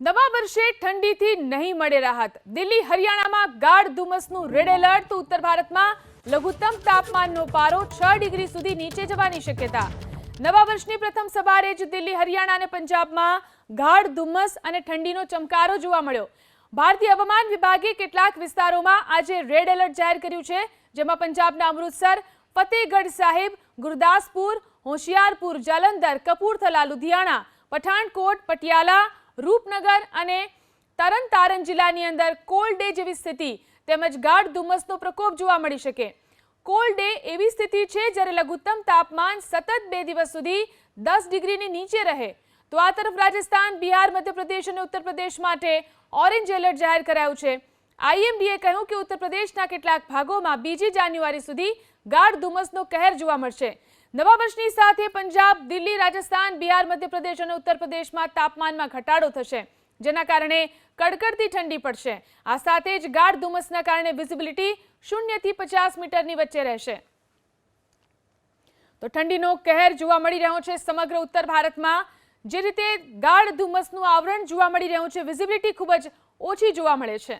નવા વર્ષે ઠંડીથી નહીં મળે રાહત. દિલ્હી, હરિયાણામાં ગાઢ ધુમ્મસનું રેડ એલર્ટ તો ઉત્તર ભારતમાં લઘુત્તમ તાપમાનનો પારો છ ડિગ્રી સુધી નીચે જવાની શક્યતા. નવા વર્ષની પ્રથમ સવારે જ દિલ્હી, હરિયાણા અને પંજાબમાં ગાઢ ધુમ્મસ અને ઠંડીનો ચમકારો જોવા મળ્યો. ભારતીય હવામાન વિભાગે કેટલાક વિસ્તારોમાં આજે રેડ એલર્ટ જાહેર કર્યું છે, જેમાં પંજાબના અમૃતસર, ફતેહગઢ સાહિબ, ગુરદાસપુર, હોશિયારપુર, જાલંધર, કપૂરથલા, લુધિયાણા, પઠાણકોટ, પટિયાલા રૂપનગર અને તરણ તારણ જિલ્લાની અંદર કોલ્ડ ડે જેવી સ્થિતિ તેમજ ગાઢ ધુમ્મસનો પ્રકોપ જોવા મળી શકે. કોલ્ડ ડે એવી સ્થિતિ છે જ્યારે લઘુત્તમ તાપમાન સતત બે દિવસ સુધી દસ ડિગ્રીની નીચે રહે. તો આ તરફ રાજસ્થાન, બિહાર, મધ્યપ્રદેશ અને ઉત્તર પ્રદેશ માટે ઓરેન્જ એલર્ટ જાહેર કરાયું છે. આઈએમડીએ કહ્યું કે ઉત્તર પ્રદેશના કેટલાક ભાગોમાં બીજી જાન્યુઆરી સુધી ગાઢ ધુમ્મસનો કહેર જોવા મળશે. નવા વર્ષની સાથે પંજાબ, દિલ્હી, રાજસ્થાન, બિહાર, મધ્યપ્રદેશ અને ઉત્તર પ્રદેશમાં તાપમાનમાં ઘટાડો થશે, જેના કારણે કડકડતી ઠંડી પડશે. આ સાથે જ ગાઢ ધુમ્મસના કારણે વિઝિબિલિટી શૂન્યથી પચાસ મીટરની વચ્ચે રહેશે. તો ઠંડીનો કહેર જોવા મળી રહ્યો છે સમગ્ર ઉત્તર ભારતમાં. જે રીતે ગાઢ ધુમ્મસનું આવરણ જોવા મળી રહ્યું છે વિઝિબિલિટી ખૂબ જ ઓછી જોવા મળે છે.